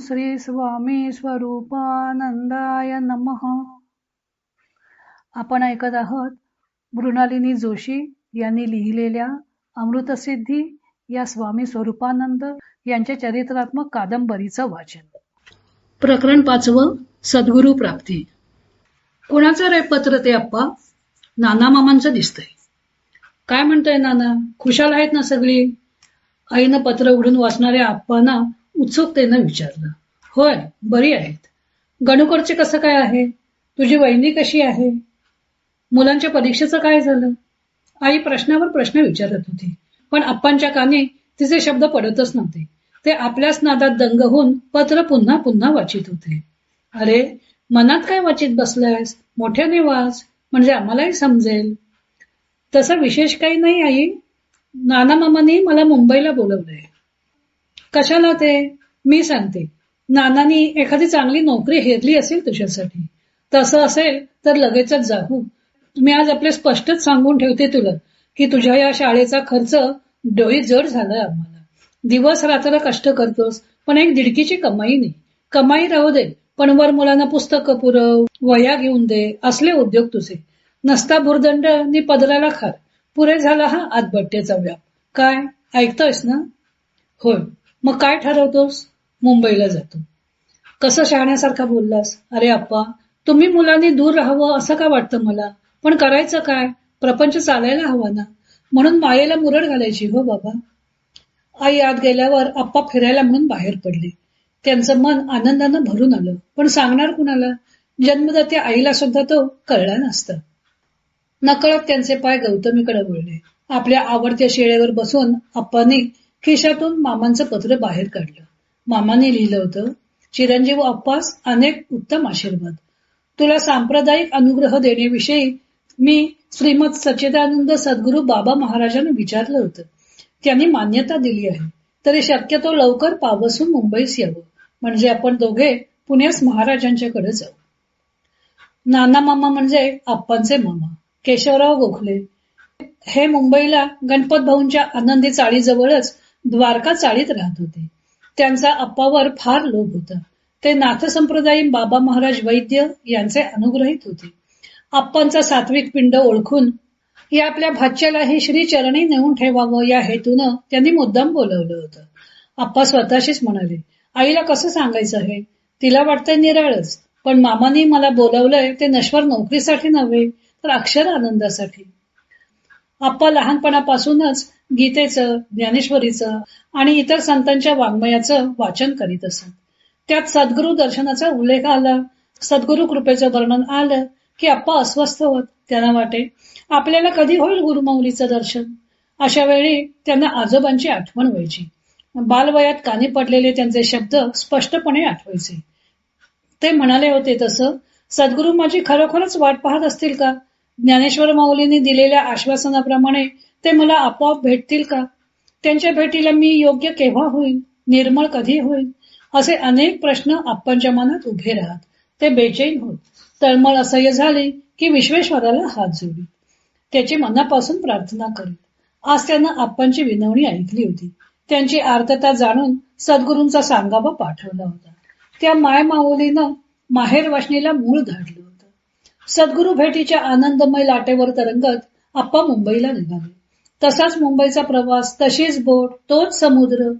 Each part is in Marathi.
श्री स्वामी स्वरूपानंदाय नमः. आपण ऐकत आहोत मृणालिनी जोशी यांनी लिहिलेल्या अमृतसिद्धी या स्वामी स्वरूपानंद यांच्या चरित्रात्मक कादंबरीचं वाचन. प्रकरण पाचवं सद्गुरु प्राप्ती. कोणाचं रे पत्र ते अप्पा? नाना मामांचं दिसतंय. काय म्हणताय नाना? खुशाल आहेत ना सगळी? आईनं पत्र उघडून वाचणाऱ्या आप्पांना उत्सुकतेनं विचारलं. होय बरी आहेत. गणुकरचे कसं काय आहे? तुझी वहिनी कशी आहे? मुलांच्या परीक्षेचं काय झालं? आई प्रश्नावर प्रश्न विचारत होती पण आप्पांच्या कानी तिचे शब्द पडतच नव्हते. ते आपल्याच नादात दंग होऊन पत्र पुन्हा पुन्हा वाचित होते. अरे मनात काय वाचित बसलायस? मोठ्याने वाच म्हणजे आम्हालाही समजेल. तसं विशेष काही नाही आई. नाना मामानी मला मुंबईला बोलवलंय. कशाला ते? मी सांगते. नानानी एखादी चांगली नोकरी हेरली असेल तुझ्यासाठी तसं असेल तर लगेचच जाऊ मी आज आपले स्पष्टच सांगून ठेवते तुला की तुझ्या या शाळेचा खर्च डोळी जड झालाय आम्हाला. दिवस रात्र कष्ट करतोस पण एक दिडकीची कमाई नाही. कमाई राहू दे पण वर मुलांना पुस्तकं पुरव वया घेऊन दे असले उद्योग तुझे. नसता भुर्दंड नि पदराला खार. पुरे झाला हा आतबट्ट्याचा व्याप. काय? ऐकतोयस ना? होय. मग काय ठरवतोस? मुंबईला जातो. कसं शहाण्यासारखा बोललास? अरे अप्पा तुम्ही मुलांनी दूर राहावं असं का वाटतं मला? पण करायचं काय? प्रपंच चालायला हवा ना? म्हणून मायेला मुरड घालायची हो बाबा. आई आत गेल्यावर आप्पा फिरायला म्हणून बाहेर पडले. त्यांचं मन आनंदानं भरून आलं. पण सांगणार कुणाला? जन्मदात्या आईला सुद्धा तो कळला नसता. नकळत त्यांचे पाय गौतमीकडे वळले. आपल्या आवडत्या शेळेवर बसून आप्पांनी खिशातून मामांचं पत्र बाहेर काढलं. मामाने लिहिलं होतं चिरंजीव अप्पास अनेक उत्तम आशीर्वाद. तुला सांप्रदायिक अनुग्रह देण्याविषयी मी श्रीमद सच्चिदानंद सद्गुरू बाबा महाराजांना विचारलं होतं. त्यांनी मान्यता दिली आहे. तरी शक्यतो लवकर पावसून मुंबईस यावं. म्हणजे आपण दोघे पुण्यास महाराजांच्याकडे जाऊ. नाना मामा म्हणजे आप्पांचे मामा. केशवराव गोखले. हे मुंबईला गणपत भाऊंच्या आनंदी चाळीजवळच द्वारका चाळीत राहत होते. त्यांचा अप्पावर फार लोभ होता. ते नाथसंप्रदायी बाबा महाराज वैद्य यांचे अनुग्रहित होते. आप्पांचा सात्विक पिंड ओळखून या आपल्या भाच्यालाही श्री चरणी नेऊन ठेवावं या हेतून त्यांनी मुद्दाम बोलवलं होतं. आप्पा स्वतःशीच म्हणाले आईला कसं सांगायचं आहे? तिला वाटतंय निराळच पण मामानी मला बोलवलंय ते नश्वर नोकरीसाठी नव्हे तर अक्षर आनंदासाठी. आप्पा लहानपणापासूनच गीतेचं ज्ञानेश्वरीचं आणि इतर संतांच्या वाङ्मयाचं वाचन करीत असत. त्यात सद्गुरु दर्शनाचा उल्लेख आला. सद्गुरु कृपेचं वर्णन आलं की आप्पा अस्वस्थ होत. त्यांना वाटे आपल्याला कधी होईल गुरुमौलीचं दर्शन? अशा वेळी त्यांना आजोबांची आठवण व्हायची. बालवयात कानी पडलेले त्यांचे शब्द स्पष्टपणे आठवायचे. ते म्हणाले होते तसं सद्गुरू माझी खरोखरच वाट पाहत असतील का? ज्ञानेश्वर माऊलींनी दिलेल्या आश्वासनाप्रमाणे ते मला आपोआप भेटतील का? त्यांच्या भेटीला मी योग्य केव्हा होईल निर्मळ कधी होईल असे अनेक प्रश्न आप्पांच्या मनात उभे राहत. ते बेचैन होत. तळमळ असह्य झाली की विश्वेश्वराला हात जोडी त्याची मनापासून प्रार्थना करीत. आज त्यांना आप्पांची विनवणी ऐकली होती. त्यांची आर्तता जाणून सद्गुरूंचा सांगावा पाठवला होता. त्या माय माऊलीनं माहेर वाशनीला मूळ धाडलं होतं. सद्गुरू भेटीच्या आनंदमय लाटेवर तरंगत आप्पा मुंबईला निघाले. तसाच मुंबईचा प्रवास तशीच बोट तोच समुद्र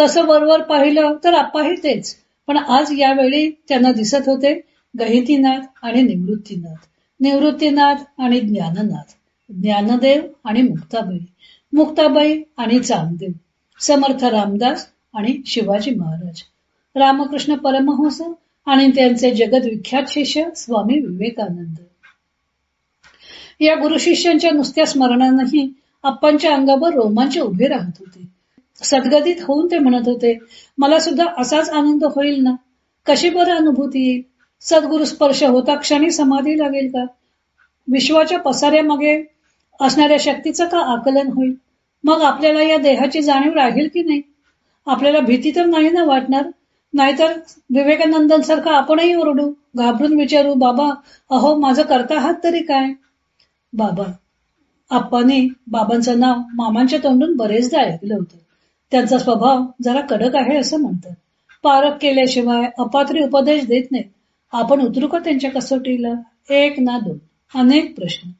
तसं वरवर पाहिलं तर आप्पाही तेच पण आज यावेळी त्यांना दिसत होते गहितीनाथ आणि निवृत्तीनाथ. निवृत्तीनाथ आणि ज्ञाननाथ ज्ञानदेव आणि मुक्ताबाई मुक्ताबाई आणि चांगदेव समर्थ रामदास आणि शिवाजी महाराज रामकृष्ण परमहंस आणि त्यांचे जगदविख्यात शिष्य स्वामी विवेकानंद. या गुरु शिष्यांच्या नुसत्या स्मरणानंही आप्पांच्या अंगावर रोमांच उभे राहत होते. सदगतीत होऊन ते म्हणत होते मला सुद्धा असाच आनंद होईल ना? कशी बरं अनुभूती? येईल सद्गुरु स्पर्श होता क्षणी समाधी लागेल का? विश्वाच्या पसाऱ्यामागे असणाऱ्या शक्तीचं का आकलन होईल? मग आपल्याला या देहाची जाणीव राहील की नाही? आपल्याला भीती तर नाही ना वाटणार? नाहीतर विवेकानंदांसारखं आपणही ओरडू घाबरून विचारू बाबा अहो माझं करता आहात तरी काय? बाबा आप्पाने बाबांचं नाव मामांच्या तोंडून बरेचदा ऐकलं होतं. त्यांचा स्वभाव जरा कडक आहे असं म्हणतात. पारख केल्याशिवाय अपात्री उपदेश देत नाहीत. आपण उतरू का त्यांच्या कसोटीला? एक ना दोन. अनेक प्रश्न.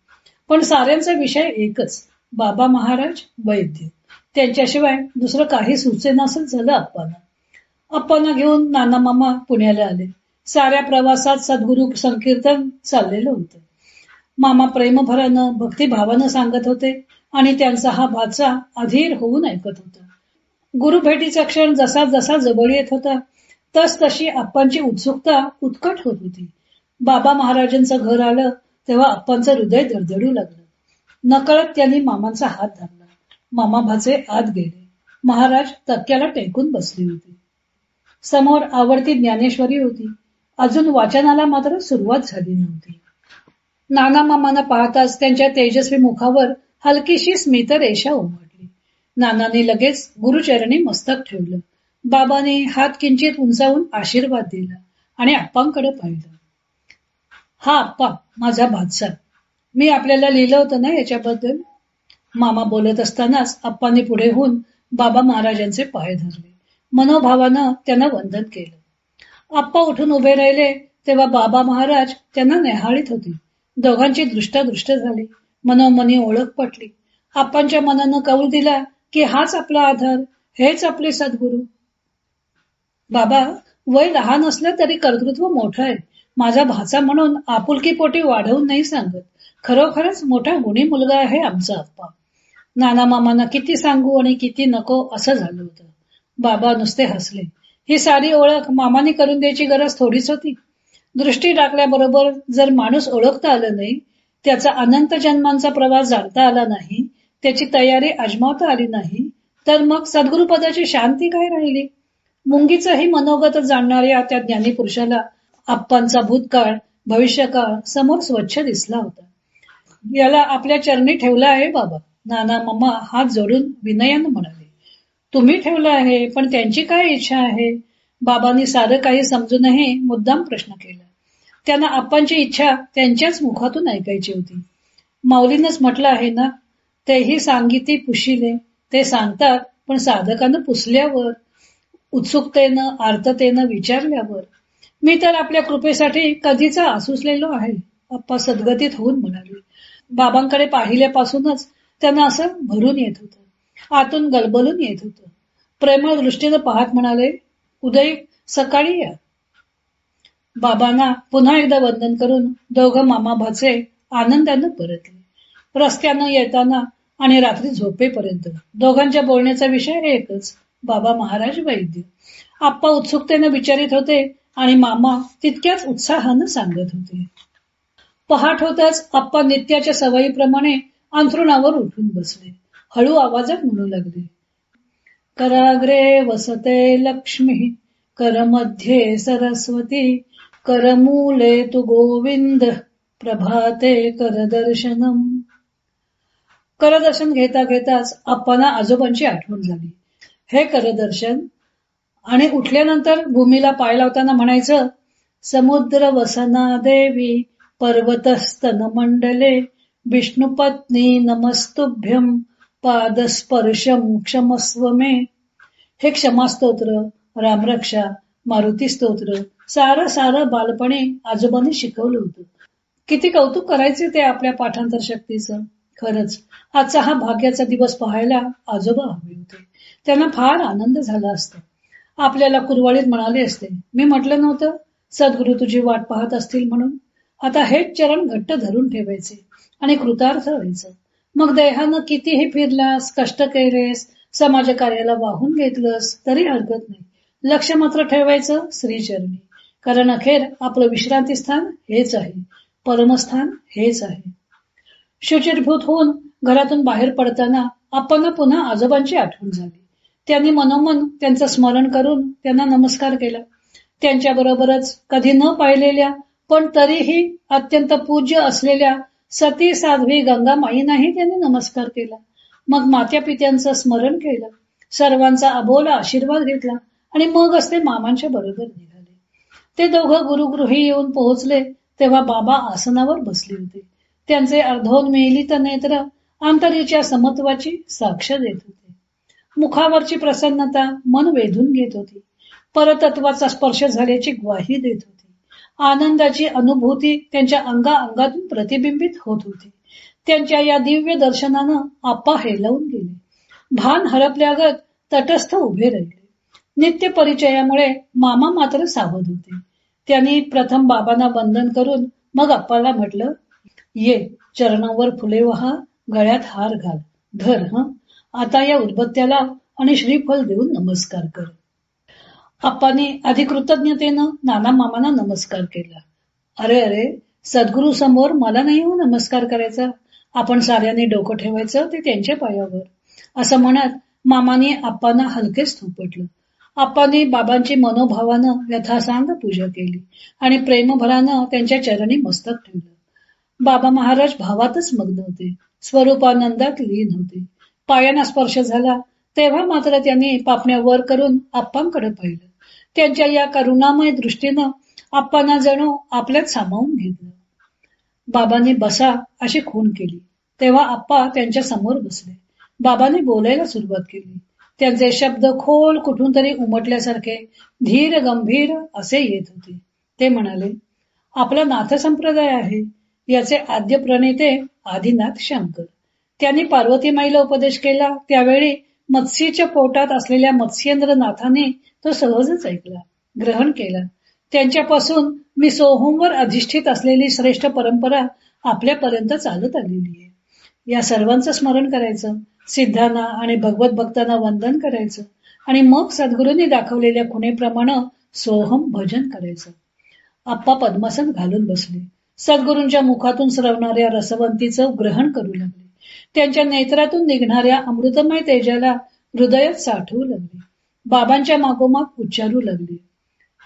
पण साऱ्यांचा विषय एकच. बाबा महाराज वैद्य. त्यांच्याशिवाय दुसरं काही सुचेनासच झालं अप्पांना अप्पाना घेऊन नाना मामा पुण्याला आले. साऱ्या प्रवासात सद्गुरु संकीर्तन चाललेलं होतं. मामा प्रेमभरानं भक्तिभावानं सांगत होते आणि त्यांचा हा भाचा अधीर होऊन ऐकत होता. गुरु भेटीचा क्षण जसा जसा जवळ येत होता तस तशी आप्पांची उत्सुकता उत्कट होत होती. बाबा महाराजांचं घर आलं तेव्हा आप्पांचं हृदय दडदडू लागलं. नकळत त्यांनी मामांचा हात धरला. मामा भाचे आत गेले. महाराज तक्क्याला टेकून बसली होती. समोर आवडती ज्ञानेश्वरी होती. अजून वाचनाला मात्र सुरुवात झाली नव्हती. नाना मामांना पाहताच त्यांच्या तेजस्वी मुखावर हलकीशी स्मित रेषा उमटली. नानाने लगेच गुरुचरणी मस्तक ठेवलं. बाबाने हात किंचित उंचावून आशीर्वाद दिला आणि आप्पांकडे पाहिलं. हा आप्पा माझा भातसा मी आपल्याला लिहिलं होतं ना याच्याबद्दल? मामा बोलत असतानाच आप्पांनी पुढे होऊन बाबा महाराजांचे पाय धरले. मनोभावानं त्यांना वंदन केलं. आप्पा उठून उभे राहिले तेव्हा बाबा महाराज त्यांना नेहाळीत होते. दोघांची दृष्टादृष्ट झाली. मनोमनी ओळख पटली. आप्पांच्या मनानं कौल दिला की हाच आपला आधार हेच आपले सद्गुरू. बाबा वय लहान असलं तरी कर्तृत्व मोठं आहे. माझा भाचा म्हणून आपुलकीपोटी वाढवून नाही सांगत. खरोखरच मोठा गुणी मुलगा आहे आमचा आप्पा. नाना मामांना किती सांगू आणि किती नको असं झालं होतं. बाबा नुसते हसले. ही सारी ओळख मामाने करून द्यायची गरज थोडीच होती. दृष्टी टाकल्याबरोबर जर माणूस ओळखता आलं नाही त्याचा अनंत जन्मांचा प्रवास जाणता आला नाही त्याची तयारी अजमावता आली नाही तर मग सद्गुरुपदाची शांती काय राहिली? मुंगीचंही मनोगत जाणणाऱ्या त्या ज्ञानी पुरुषाला आप्पांचा भूतकाळ भविष्यकाळ समोर स्वच्छ दिसला होता. याला आपल्या चरणी ठेवला आहे बाबा. नाना मम्मा हात जोडून विनयानं म्हणाले. तुम्ही ठेवलं आहे पण त्यांची काय इच्छा आहे? बाबांनी सारं काही समजूनही मुद्दाम प्रश्न केला. त्यांना आप्पांची इच्छा त्यांच्याच मुखातून ऐकायची होती. माऊलीनच म्हटलं आहे ना तेही सांगिती पुशिले. ते सांगतात पण साधकानं पुसल्यावर उत्सुकतेनं आर्ततेनं विचारल्यावर. मी तर आपल्या कृपेसाठी कधीचा आसुसलेलो आहे अप्पा सद्गतीत होऊन म्हणाले. बाबांकडे पाहिल्यापासूनच त्यांना असं भरून येत होतं. आतून गलबलून येत होतं. प्रेमळ दृष्टीनं पाहत म्हणाले उदय सकाळी या. बाबांना पुन्हा एकदा वंदन करून दोघं मामा भाचे आनंदानं परतले. रस्त्यानं येताना आणि रात्री झोपेपर्यंत दोघांच्या बोलण्याचा विषय एकच बाबा महाराज वैद्य. आप्पा उत्सुकतेनं विचारित होते आणि मामा तितक्याच उत्साहानं सांगत होते. पहाट होताच आप्पा नित्याच्या सवयीप्रमाणे अंथरुणावर उठून बसले. हळू आवाजात म्हणू लागले. कराग्रे वसते लक्ष्मी करमध्ये सरस्वती करमूले तु गोविंद प्रभाते करदर्शनम. करदर्शन घेता घेताच आपणा आजोबांची आठवण झाली. हे करदर्शन आणि उठल्यानंतर भूमीला पाय लावताना म्हणायचं समुद्र वसना देवी पर्वतस्तन मंडले विष्णुपत्नी नमस्तुभ्यम पादस्पर्शम क्षमस्व मे. हे क्षमास्तोत्र रामरक्षा मारुती स्तोत्र सारं सारं बालपणे आजोबांनी शिकवलं होतं. किती कौतुक करायचे ते आपल्या पाठांतर शक्तीचं. खरंच आजचा हा भाग्याचा दिवस पाहायला आजोबा हवे होते. त्यांना फार आनंद झाला असता. आपल्याला कुरवाळीत म्हणाले असते मी म्हटलं नव्हतं सद्गुरु तुझी वाट पाहत असतील म्हणून. आता हेच चरण घट्ट धरून ठेवायचे आणि कृतार्थ व्हायचं. मग देहानं कितीही फिरलास कष्ट केलेस समाज कार्याला वाहून घेतलंस तरी हरकत नाही. लक्ष मात्र ठेवायचं श्रीचरणी. कारण अखेर आपलं विश्रांती स्थान हेच आहे. परमस्थान हेच आहे. शुचिरभूत होऊन घरातून बाहेर पडताना आपण पुन्हा आजोबांची आठवण झाली. त्यांनी मनोमन त्यांचं स्मरण करून त्यांना नमस्कार केला. त्यांच्या बरोबरच कधी न पाहिलेल्या पण तरीही अत्यंत पूज्य असलेल्या सती साध्वी गंगामाईंनाही त्यांनी नमस्कार केला. मग मात्या पित्यांचं स्मरण केलं. सर्वांचा अबोला आशीर्वाद घेतला आणि मग असते मामांच्या बरोबर निघाले. ते दोघं गुरुगृही येऊन पोहोचले तेव्हा बाबा आसनावर बसले होते. त्यांचे अर्धोन मेलित नेत्र आंतरीच्या समत्वाची साक्ष देत होते. मुखावरची प्रसन्नता मन वेधून घेत होती. परतत्वाचा स्पर्श झाल्याची ग्वाही देत होती. आनंदाची अनुभूती त्यांच्या अंगा अंगातून प्रतिबिंबित होत होती. त्यांच्या या दिव्य दर्शनानं आप्पा हेलवून गेले. भान हरपल्यागत तटस्थ उभे राहिले. नित्य परिचयामुळे मामा मात्र सावध होते. त्यांनी प्रथम बाबांना वंदन करून मग अप्पाला म्हटलं ये चरणावर फुले वहा गळ्यात हार घाल धर ह. आता या उदबत्त्याला आणि श्रीफल देऊन नमस्कार कर. अप्पाने आधी कृतज्ञतेनं नाना मामांना नमस्कार केला. अरे अरे सद्गुरू समोर मला नाही हो नमस्कार करायचा. आपण साऱ्याने डोकं ठेवायचं ते त्यांच्या पायावर. असं म्हणत मामाने आप्पांना हलकेच थोपटलं. आप्पांनी बाबांची मनोभावानं यथासांग पूजा केली आणि प्रेमभरानं त्यांच्या चरणी मस्तक ठेवलं. बाबा महाराज भावातच मग्न होते. स्वरूपानंदात लीन होते. पायांना स्पर्श झाला. तेव्हा मात्र त्यांनी पापण्या वर करून आप्पांकडे पाहिलं. त्यांच्या या करुणामय दृष्टीनं आप्पांना जणू आपल्यात सामावून घेतलं. बाबांनी बसा अशी खून केली. तेव्हा आप्पा त्यांच्यासमोर बसले. बाबांनी बोलायला सुरुवात केली. त्यांचे शब्द खोल कुठून तरी उमटल्यासारखे धीर गंभीर असे येत होते. ते म्हणाले आपला नाथ संप्रदाय आहे. याचे आद्य प्रणेते आदिनाथ शंकर. त्यांनी पार्वती माईला उपदेश केला. त्यावेळी मत्स्यच्या पोटात असलेल्या मत्स्येंद्र नाथाने तो सहजच ऐकला ग्रहण केला. त्यांच्यापासून मी सोहोमवर अधिष्ठित असलेली श्रेष्ठ परंपरा आपल्यापर्यंत चालत आलेली आहे. या सर्वांचं स्मरण करायचं. सिद्धांना आणि भगवत भक्तांना वंदन करायचं आणि मग सद्गुरूंनी दाखवलेल्या खुणेप्रमाणे सोहम भजन करायचं. आप्पा पद्मासन घालून बसले. सद्गुरूंच्या मुखातून सरवणाऱ्या रसवंतीचं ग्रहण करू लागले. त्यांच्या नेत्रातून निघणाऱ्या अमृतमय तेजाला हृदयात साठवू लागले. बाबांच्या मागोमाग उच्चारू लागले.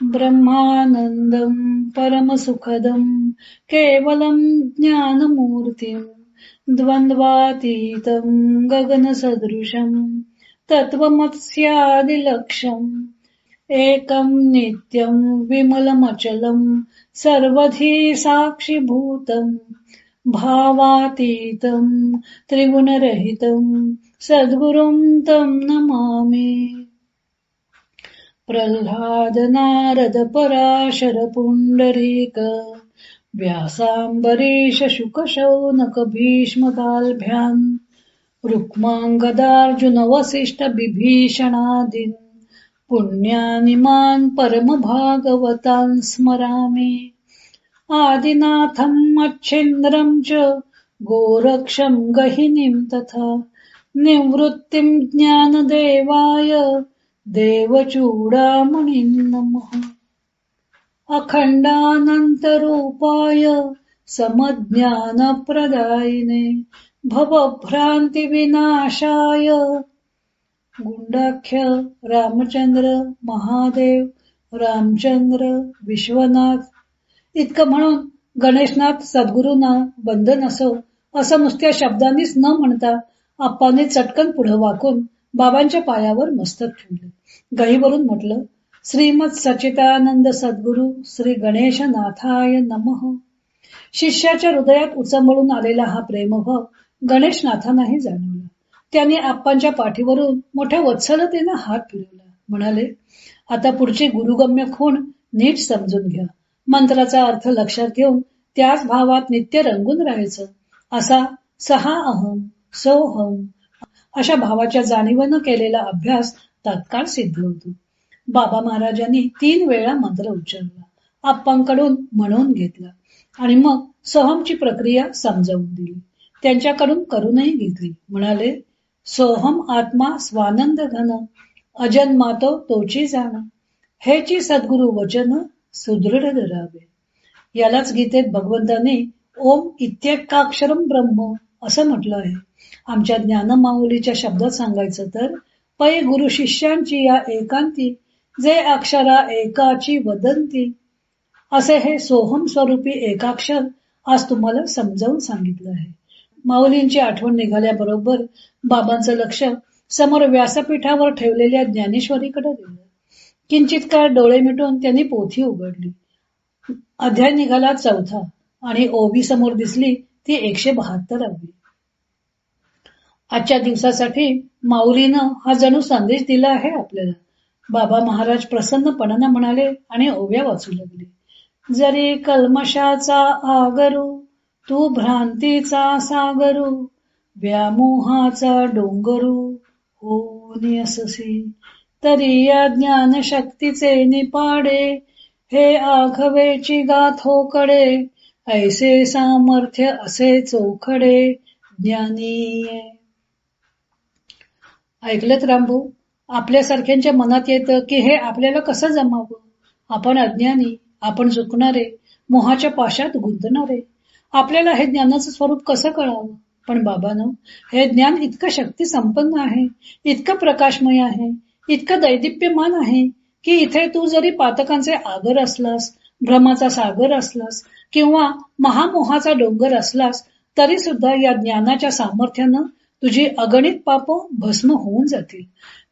ब्रह्मानंदम परमसुखदम केवलम ज्ञानमूर्तीम द्वन्द्वातीतं गगनसदृशं तत्त्वमत्स्यादिलक्ष्यम्। एकं नित्यं विमलमचलं सर्वधी साक्षिभूतं भावातीतं त्रिगुणरहितं सद्गुरुं तं नमामि। प्रह्लादनारदपराशरपुण्डरीक नारद पराशर व्यासांबरीश शुकशौनक वसिष्ठ पुण्यानिमान् परमभागवतान् स्मरामि। आदिनाथम् अच्छेन्द्रम् च गोरक्षम् गहिनीम् तथा निवृत्तिम् ज्ञानदेवाय देवचूडामणिम् नमः। अखण्डानन्तरूपाय समज्ञानप्रदायिने भवभ्रान्तिविनाशाय। गुंडाख्य रामचंद्र महादेव रामचंद्र विश्वनाथ। इतकं म्हणून गणेशनाथ सद्गुरूंना बंधन असो असं नुसत्या शब्दांनीच न म्हणता आप्पाने चटकन पुढं वाकून बाबांच्या पायावर मस्तक ठेवले. गाईवरून म्हटलं श्रीमत सचितानंद सद्गुरु श्री गणेशनाथाय नमः. शिष्याच्या हृदयात उचंबळून आलेला हा प्रेमभाव गणेशनाथांनाही जाणवला. त्यांनी आप्पांच्या पाठीवरून मोठ्या वत्सलतेनं हात फिरवला. म्हणाले आता पुढची गुरुगम्य खूण नीट समजून घ्या. मंत्राचा अर्थ लक्षात घेऊन त्याच भावात नित्य रंगून राहायचं. असा सहा अहम सोहम अशा भावाच्या जाणीवेनं केलेला अभ्यास तात्काळ सिद्ध होतो. बाबा महाराजांनी तीन वेळा मंत्र उच्चारला. आप्पांकडून म्हणून घेतला. आणि मग सोहमची प्रक्रिया समजावून दिली. त्यांच्याकडून करूनही घेतली. म्हणाले सोहम आत्मा स्वानंद घन अजन्मातो तोची जाण. हेची सद्गुरु वचन सुदृढ धरावे. यालाच गीतेत भगवंताने ओम इत्येकाक्षरम ब्रह्म असं म्हटलं आहे. आमच्या ज्ञानमाऊलीच्या शब्दात सांगायचं तर पै गुरु शिष्यांची या एकांती जे अक्षरा एकाची वदंती असे हे सोहम स्वरूपी एकाक्षर आज तुम्हाला समजावून सांगितलं आहे. माऊलींची आठवण निघाल्याबरोबर बाबांचं लक्ष समोर व्यासपीठावर ठेवलेल्या ज्ञानेश्वरीकडे गेलं. किंचित काळ डोळे मिटून त्यांनी पोथी उघडली. अध्याय निघाला चौथा आणि ओवी समोर दिसली ती एकशे बहात्तरावी आजच्या दिवसासाठी माऊलीनं हा जणू संदेश दिला आहे आपल्याला. बाबा महाराज प्रसन्नपणानं म्हणाले आणि ओव्या वाचू लागले. जरी कल्मशाचा आगरू तू भ्रांतीचा सागरू व्यामोहाचा डोंगरू हो निससी तरी या ज्ञान शक्तीचे निपाडे हे आघवेची गाथोकडे ऐसे सामर्थ्य असे चौखडे ज्ञानी ऐकलत रामभाऊ? आपल्यासारख्यांच्या मनात येतं की हे आपल्याला कसं जमावं? आपण अज्ञानी आपण चुकणारे मोहाच्या पाशात गुंतणारे. आपल्याला हे ज्ञानाचं स्वरूप कसं कळावं? पण बाबानं हे ज्ञान इतकं शक्ती संपन्न आहे इतकं प्रकाशमय आहे इतकं दैदिप्यमान आहे की इथे तू जरी पातकांचे आगर असलास भ्रमाचा सागर असलास किंवा महामोहाचा डोंगर असलास तरी सुद्धा या ज्ञानाच्या सामर्थ्यानं तुझी अगणित पाप भस्म होऊन जातील.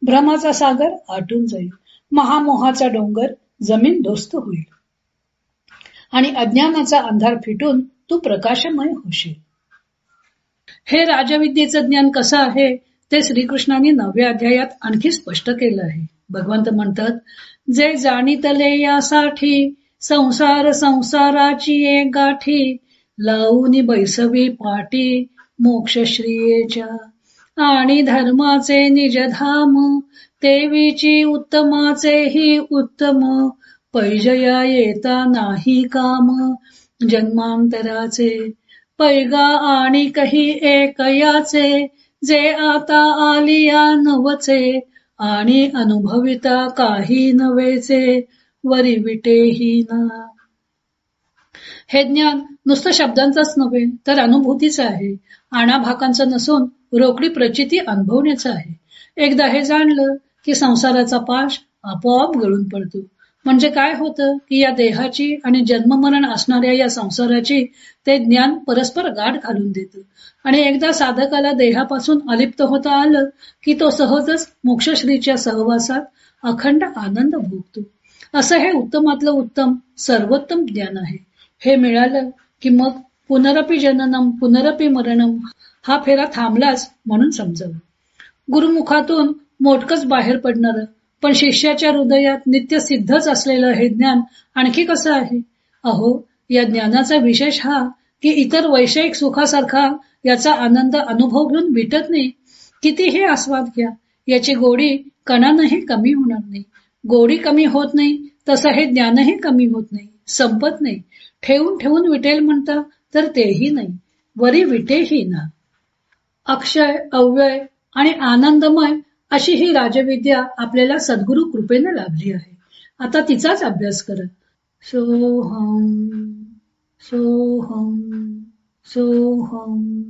भ्रमाचा सागर आटून जाईल. महामोहाचा डोंगर जमीन दोस्त होईल. आणि अज्ञानाचा अंधार फिटून तू प्रकाशमय होशील. हे राजविद्येचं ज्ञान कसं आहे ते श्रीकृष्णाने नवव्या अध्यायात आणखी स्पष्ट केलं आहे. भगवंत म्हणतात जे जाणीतले यासाठी संसार संसाराची एक गाठी लावून बैसवी पाटी मोक्षश्रियेच्या आणि धर्माचे निजधाम देवीची उत्तमाचेही उत्तम पैजया येता नाही काम जन्मांतराचे. पैगा आणि काही एकयाचे जे आता आलिया नवचे आणि अनुभविता काही नवेचे वरी विटेही ना हे ज्ञान नुसतं शब्दांचाच नव्हे तर अनुभूतीच आहे. आणाभाकांचं नसून रोकडी प्रचिती अनुभवण्याचं आहे. एकदा हे जाणलं की संसाराचा पाश आपोआप गळून पडतो. म्हणजे काय होतं की या देहाची आणि जन्ममरण असणाऱ्या या संसाराची ते ज्ञान परस्पर गाठ घालून देतं. आणि एकदा साधकाला देहापासून अलिप्त होता आलं की तो सहजच मोक्षश्रीच्या सहवासात अखंड आनंद भोगतो. असं हे उत्तमातलं उत्तम सर्वोत्तम ज्ञान आहे. हे मिळालं की मग पुनरपी जननम पुनरपी मरणम हा फेरा थांबलाच म्हणून समजावं गुरुमुखातून मोठकच बाहेर पडणार पण शिष्याच्या हृदयात नित्य सिद्धच असलेलं हे ज्ञान आणखी कसं आहे? अहो या ज्ञानाचा विशेष हा की इतर वैषयिक सुखासारखा याचा आनंद अनुभव घेऊन भेटत नाही. कितीही आस्वाद घ्या याची गोडी कणानही कमी होणार नाही. गोडी कमी होत नाही तसं हे ज्ञानही कमी होत नाही संपत नाही. ठेवून ठेवून विटेल म्हणता तर तेही नाही. वरी विटेही ना. अक्षय अव्यय आणि आनंदमय अशी ही राजविद्या आपल्याला सद्गुरु कृपेने लाभली आहे. आता तिचाच अभ्यास करत. सोहम सोहम सोहम.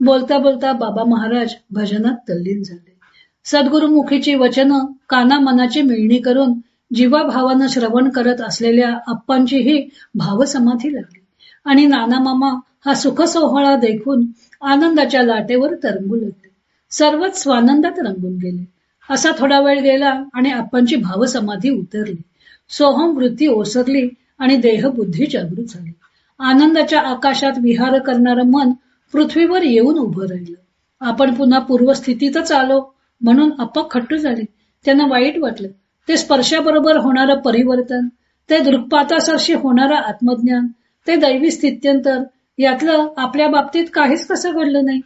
बोलता बोलता बाबा महाराज भजनात तल्लीन झाले. सद्गुरुमुखीची वचन काना मनाची मिळणी करून जीवाभावानं श्रवण करत असलेल्या अप्पांचीही भावसमाधी लागली. आणि नाना मामा हा सुखसोहळा देखून आनंदाच्या लाटेवर तरंगू लागले सर्वच स्वानंदात रंगून गेले. असा थोडा वेळ गेला आणि आप्पांची भावसमाधी उतरली. सोहम वृत्ती ओसरली आणि देहबुद्धी जागृत झाली. आनंदाच्या आकाशात विहार करणारं मन पृथ्वीवर येऊन उभं राहिलं. आपण पुन्हा पूर्वस्थितीतच आलो म्हणून अपखट्टू खट्टू झाले. त्यांना वाईट वाटलं. ते स्पर्शाबरोबर होणारं परिवर्तन ते दृक्पातासारशी होणारं आत्मज्ञान ते दैवी स्थित्यंतर. यातलं आपल्या बाबतीत काहीच कसं घडलं नाही.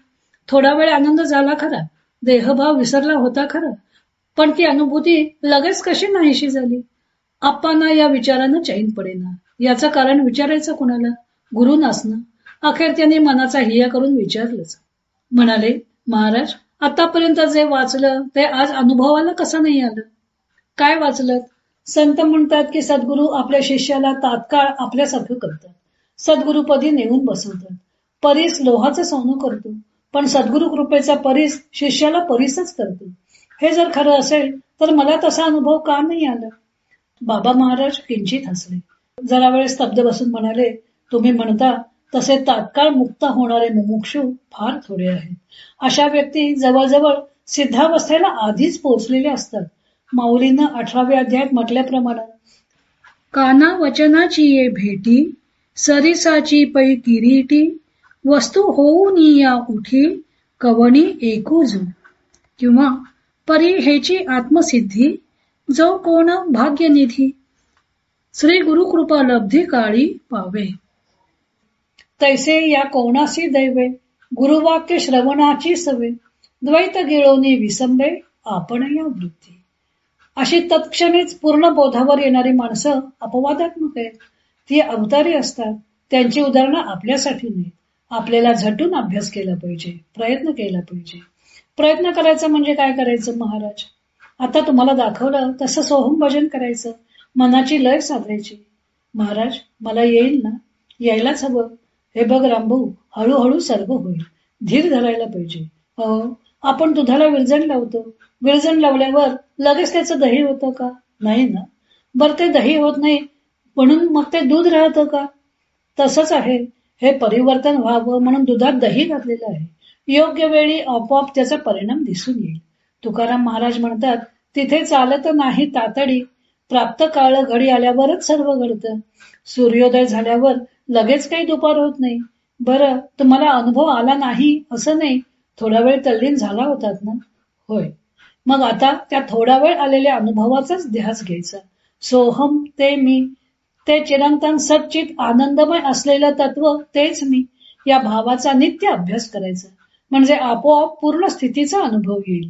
थोडा वेळ आनंद झाला खरा. देहभाव विसरला होता खरा. पण ती अनुभूती लगेच कशी नाहीशी झाली? आप्पांना या विचारानं चैन पडेना. याचं कारण विचारायचं कुणाला? गुरु नसणं अखेर त्यांनी मनाचा हिया करून विचारलंच. म्हणाले महाराज आतापर्यंत जे वाचलं ते आज अनुभवाला कसं नाही आलं? काय वाचलं संत म्हणतात की सद्गुरू आपल्या शिष्याला तात्काळ आपल्यासारखं करतात. सद्गुरुपदी नेऊन बसवतात. परीस लोहाचं सोनं करतो पण सद्गुरु कृपेचा परीस शिष्याला परीसच करतो. हे जर खरं असेल तर मला तसा अनुभव का नाही आला? बाबा महाराज किंचित हसले. जरा वेळ स्तब्ध बसून म्हणाले तुम्ही म्हणता तसे तात्काळ मुक्त होणारे मुमुक्षू फार थोडे आहेत. अशा व्यक्ती जवळजवळ सिद्धावस्थेला आधीच पोहोचलेले असतात. माऊलीनं अठराव्या अध्यायात म्हटल्याप्रमाणे काना वचनाची ये भेटी सरिसाची पै किरीटी वस्तू होऊन या उठी कवणी एकूज किंवा परी हेची आत्मसिद्धी जो कोण भाग्यनिधी. श्री गुरुकृपा लब्धी काळी पावे. तैसे या कोणाशी दैवे गुरुवाक्य श्रवणाची सवे. द्वैत गिळवणी विसंबे आपण या वृत्ती. अशी तत्क्षणीच पूर्ण बोधावर येणारी माणसं अपवादात्मक आहेत. ती अवतारी असतात. त्यांची उदाहरणं आपल्यासाठी नाही आपल्याला झटून अभ्यास केला पाहिजे प्रयत्न केला पाहिजे. प्रयत्न करायचा म्हणजे काय करायचं महाराज? आता तुम्हाला दाखवलं तसं सोहम भजन करायचं. मनाची लय साधायची. महाराज मला येईल ना? यायलाच हवं. हे बघ रामभाऊ हळूहळू सर्व होईल. धीर धरायला पाहिजे. हो आपण दुधाला विरजण लावतो. विरजण लावल्यावर लगेच त्याचं दही होतं का? नाही ना? बरं ते दही होत नाही म्हणून मग ते दूध राहतं का? तसंच आहे. हे परिवर्तन व्हावं म्हणून दुधात दही घातलेलं आहे. योग्य वेळी आपोआप त्याचा परिणाम दिसून येईल. तुकाराम महाराज म्हणतात तिथे चालत नाही तातडी. प्राप्त काळ घडी आल्यावरच सर्व घडतं. सूर्योदय झाल्यावर लगेच काही दुपार होत नाही. बरं तुम्हाला अनुभव आला नाही असं नाही. थोडा वेळ तल्लीन झाला होतात ना? होय. मग आता त्या थोडा वेळ आलेल्या अनुभवाचाच ध्यास घ्यायचा. सोहम ते मी ते चिरंतन सच्चित आनंदमय असलेलं तत्व तेच मी. या भावाचा नित्य अभ्यास करायचा. म्हणजे आपोआप पूर्ण स्थितीचा अनुभव येईल.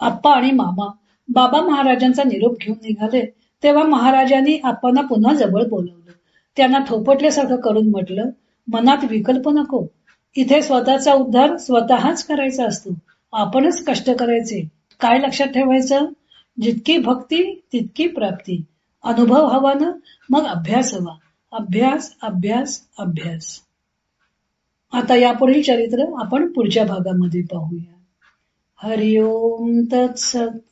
आप्पा आणि मामा बाबा महाराजांचा निरोप घेऊन निघाले. तेव्हा महाराजांनी आप्पांना पुन्हा जवळ बोलवलं. त्यांना थोपटल्यासारखं करून म्हटलं मनात विकल्प नको. इथे स्वतःचा उद्धार स्वतःच करायचा असतो. आपणच कष्ट करायचे. काय लक्षात ठेवायचं? जितकी भक्ती तितकी प्राप्ती. अनुभव हवा ना मग अभ्यास हवा. अभ्यास अभ्यास अभ्यास. आता यापुढील चरित्र आपण पुढच्या भागामध्ये पाहूया. हरिओम तत्सत.